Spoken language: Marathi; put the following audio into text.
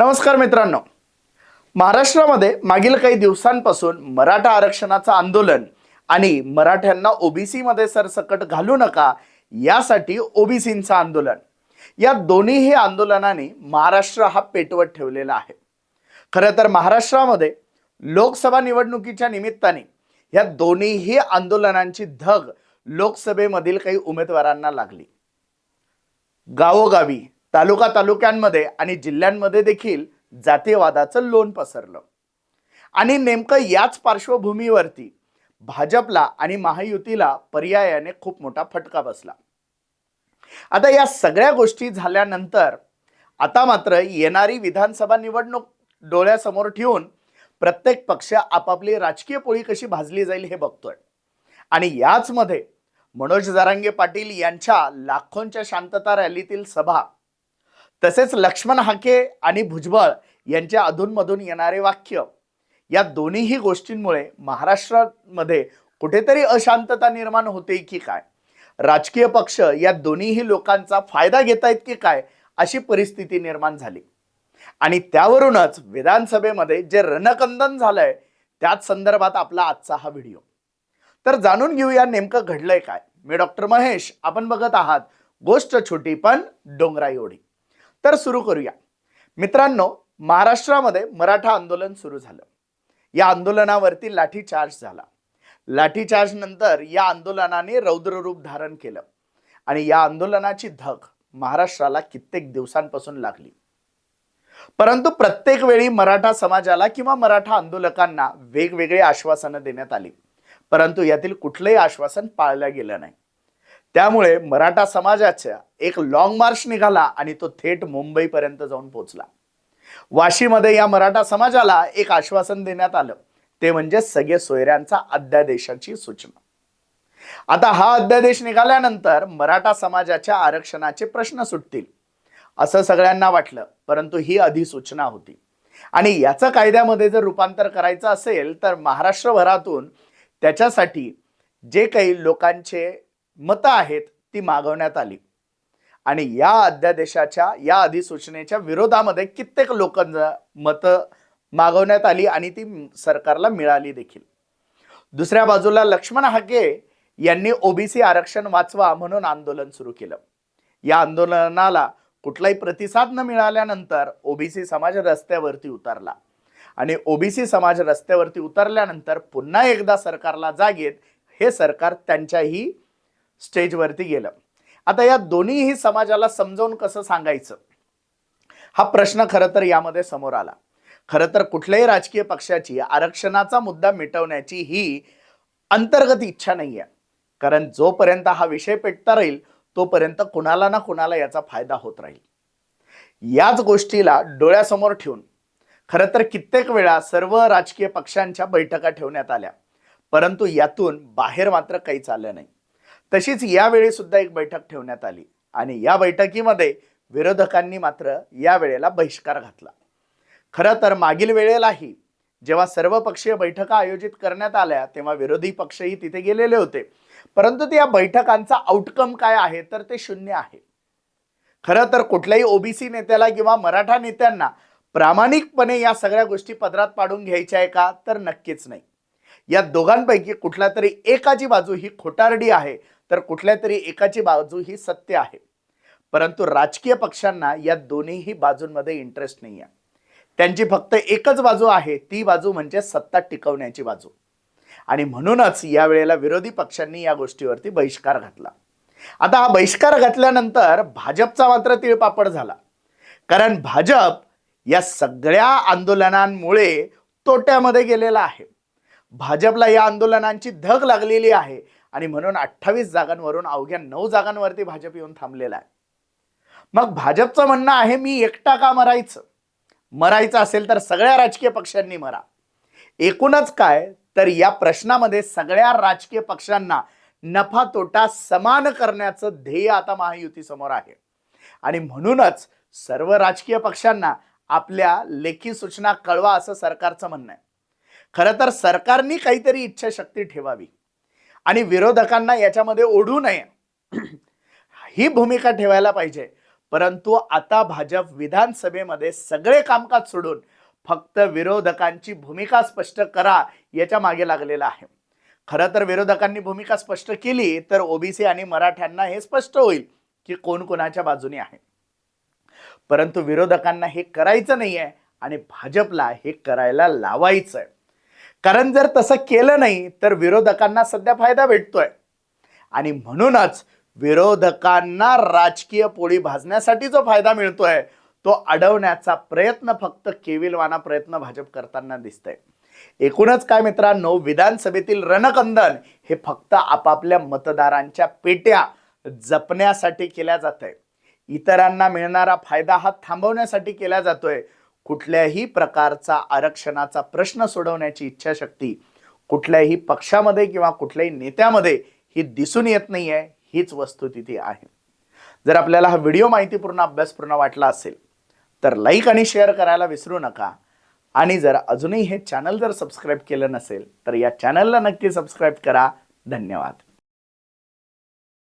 नमस्कार मित्रांनो. महाराष्ट्रामध्ये मागील काही दिवसांपासून मराठा आरक्षणाचं आंदोलन आणि मराठ्यांना ओबीसीमध्ये सरसकट घालू नका यासाठी ओबीसींचं आंदोलन. या दोन्हीही आंदोलनाने महाराष्ट्र हा पेटवत ठेवलेला आहे. खरं तर महाराष्ट्रामध्ये लोकसभा निवडणुकीच्या निमित्ताने या दोन्हीही आंदोलनांची धग लोकसभेमधील काही उमेदवारांना लागली. गावोगावी तालुका तालुक्यांमध्ये आणि जिल्ह्यांमध्ये देखील जातीयवादाचं लोण पसरलं. आणि नेमकं याच पार्श्वभूमीवरती भाजपला आणि महायुतीला पर्यायाने खूप मोठा फटका बसला. आता या सगळ्या गोष्टी झाल्यानंतर आता मात्र येणारी विधानसभा निवडणूक डोळ्यासमोर ठेवून प्रत्येक पक्ष आपापली राजकीय पोळी कशी भाजली जाईल हे बघतोय. आणि याचमध्ये मनोज जारांगे पाटील यांच्या लाखोंच्या शांतता रॅलीतील सभा तसेच लक्ष्मण हाके आणि भुजबळ यांच्या अधूनमधून येणारे वाक्य. या दोन्हीही गोष्टींमुळे महाराष्ट्रामध्ये कुठेतरी अशांतता निर्माण होते की काय? राजकीय पक्ष या दोन्हीही लोकांचा फायदा घेत आहेत की काय अशी परिस्थिती निर्माण झाली. आणि त्यावरूनच विधानसभेमध्ये जे रणकंदन झालंय त्याच संदर्भात आपला आजचा हा व्हिडिओ. तर जाणून घेऊया नेमकं घडलंय काय. मी डॉक्टर महेश. आपण बघत आहात गोष्ट छोटी पण डोंगरा एवढी तर सुरू करूया. मित्रांनो महाराष्ट्रामध्ये मराठा आंदोलन सुरू झालं. या आंदोलनावरती लाठीचार्ज झाला. लाठीचार्ज नंतर या आंदोलनाने रौद्र रूप धारण केलं आणि या आंदोलनाची धग महाराष्ट्राला कित्येक दिवसांपासून लागली. परंतु प्रत्येक वेळी मराठा समाजाला किंवा मराठा आंदोलकांना वेगवेगळी आश्वासनं देण्यात आली. परंतु यातील कुठलंही आश्वासन पाळलं गेलं नाही. त्यामुळे मराठा समाजाच्या एक लॉंग मार्च निघाला आणि तो थेट मुंबईपर्यंत जाऊन पोहोचला. वाशीमध्ये या मराठा समाजाला एक आश्वासन देण्यात आलं. ते म्हणजे सगळे सोयऱ्यांचा अध्यादेशाची सूचना. आता हा अध्यादेश निघाल्यानंतर मराठा समाजाच्या आरक्षणाचे प्रश्न सुटतील असं सगळ्यांना वाटलं परंतु ही अधिसूचना होती. आणि याचं कायद्यामध्ये जर रूपांतर करायचं असेल तर महाराष्ट्रभरातून त्याच्यासाठी जे काही लोकांचे मतं आहेत ती मागवण्यात आली. आणि या अध्यादेशाच्या या अधिसूचनेच्या विरोधामध्ये कित्येक लोकांना मतं मागवण्यात आली आणि ती सरकारला मिळाली देखील. दुसऱ्या बाजूला लक्ष्मण हाके यांनी ओबीसी आरक्षण वाचवा म्हणून आंदोलन सुरू केलं. या आंदोलनाला कुठलाही प्रतिसाद न मिळाल्यानंतर ओबीसी समाज रस्त्यावरती उतरला. आणि ओबीसी समाज रस्त्यावरती उतरल्यानंतर पुन्हा एकदा सरकारला जागेत हे सरकार त्यांच्याही स्टेजवरती गेलं. आता या दोन्हीही समाजाला समजावून कसं सांगायचं? हा प्रश्न खरं तर यामध्ये समोर आला. खरं तर कुठल्याही राजकीय पक्षाची आरक्षणाचा मुद्दा मिटवण्याची ही अंतर्गत इच्छा नाही आहे कारण जोपर्यंत हा विषय पेटता राहील तोपर्यंत कुणाला ना कुणाला याचा फायदा होत राहील. याच गोष्टीला डोळ्यासमोर ठेवून खरं तर कित्येक वेळा सर्व राजकीय पक्षांच्या बैठका ठेवण्यात आल्या. परंतु यातून बाहेर मात्र काहीच आलं नाही. तशीच यावेळी सुद्धा एक बैठक ठेवण्यात आली. आणि या बैठकीमध्ये विरोधकांनी मात्र या वेळेला बहिष्कार घातला. खरं तर मागील वेळेलाही जेव्हा सर्वपक्षीय बैठका आयोजित करण्यात आल्या तेव्हा विरोधी पक्षही तिथे गेलेले होते. परंतु त्या बैठकांचा आउटकम काय आहे तर ते शून्य आहे. खरं तर कुठल्याही ओबीसी नेत्याला किंवा मराठा नेत्यांना प्रामाणिकपणे या सगळ्या गोष्टी पदरात पाडून घ्यायच्या आहे का तर नक्कीच नाही. या दोघांपैकी कुठल्या तरी एकाची बाजू ही खोटारडी आहे तर कुठल्या तरी एकाची बाजू ही सत्य आहे. परंतु राजकीय पक्षांना या दोन्हीही बाजूंमध्ये इंटरेस्ट नाही आहे त्यांची फक्त एकच बाजू आहे ती बाजू म्हणजे सत्ता टिकवण्याची बाजू. आणि म्हणूनच या वेळेला विरोधी पक्षांनी या गोष्टीवरती बहिष्कार घातला. आता हा बहिष्कार घातल्यानंतर भाजपचा मात्र तिळपापड झाला. कारण भाजप या सगळ्या आंदोलनांमुळे तोट्यामध्ये गेलेला आहे. भाजपला या आंदोलनांची धग लागलेली आहे. आणि म्हणून अठ्ठावीस जागांवरून अवघ्या नऊ जागांवरती भाजप येऊन थांबलेला आहे. मग भाजपचं म्हणणं आहे मी एकटा का मरायचं? मरायचं असेल तर सगळ्या राजकीय पक्षांनी मरा. एकूणच काय? तर या प्रश्नामध्ये सगळ्या राजकीय पक्षांना नफा तोटा समान करण्याचं ध्येय आता महायुती समोर आहे. आणि म्हणूनच सर्व राजकीय पक्षांना आपल्या लेखी सूचना कळवा असं सरकारचं म्हणणं आहे. खरं तर सरकारनी काहीतरी इच्छाशक्ती ठेवावी. आणि विरोधकांना याच्यामध्ये ओढू नये. ही भूमिका ठेवायला पाहिजे. परंतु आता भाजप विधानसभेमध्ये सगळे कामकाज सोडून फक्त विरोधकांची भूमिका स्पष्ट करा याच्या मागे लागलेला आहे. खरं तर विरोधकांनी भूमिका स्पष्ट केली तर ओबीसी आणि मराठ्यांना हे स्पष्ट होईल की कोण कोणाच्या बाजूने आहे. परंतु विरोधकांना हे करायचं नाहीये आणि भाजपला हे करायला लावायचं आहे कारण जर तसं केलं नाही तर विरोधकांना सध्या फायदा भेटतोय. आणि म्हणूनच विरोधकांना राजकीय पोळी भाजण्यासाठी जो फायदा मिळतोय तो अडवण्याचा प्रयत्न फक्त केविलवाना प्रयत्न भाजप करताना दिसतंय. एकूणच काय मित्रांनो विधानसभेतील रणकंदन हे फक्त आपापल्या मतदारांच्या पेट्या जपण्यासाठी केल्या जात आहे इतरांना मिळणारा फायदा हा थांबवण्यासाठी केला जातोय. कुठल्याही प्रकारचा आरक्षणाचा प्रश्न सोडवण्याची इच्छाशक्ती कुठल्याही पक्षामध्ये किंवा कुठल्याही नेत्यामध्ये ही दिसून येत नाहीये हीच वस्तुस्थिती आहे. जर आपल्याला हा व्हिडिओ माहितीपूर्ण अभ्यासपूर्ण वाटला असेल तर लाईक आणि शेअर करायला विसरू नका. आणि जर अजूनही हे चॅनल जर सबस्क्राईब केलं नसेल तर या चॅनलला नक्की सबस्क्राईब करा. धन्यवाद.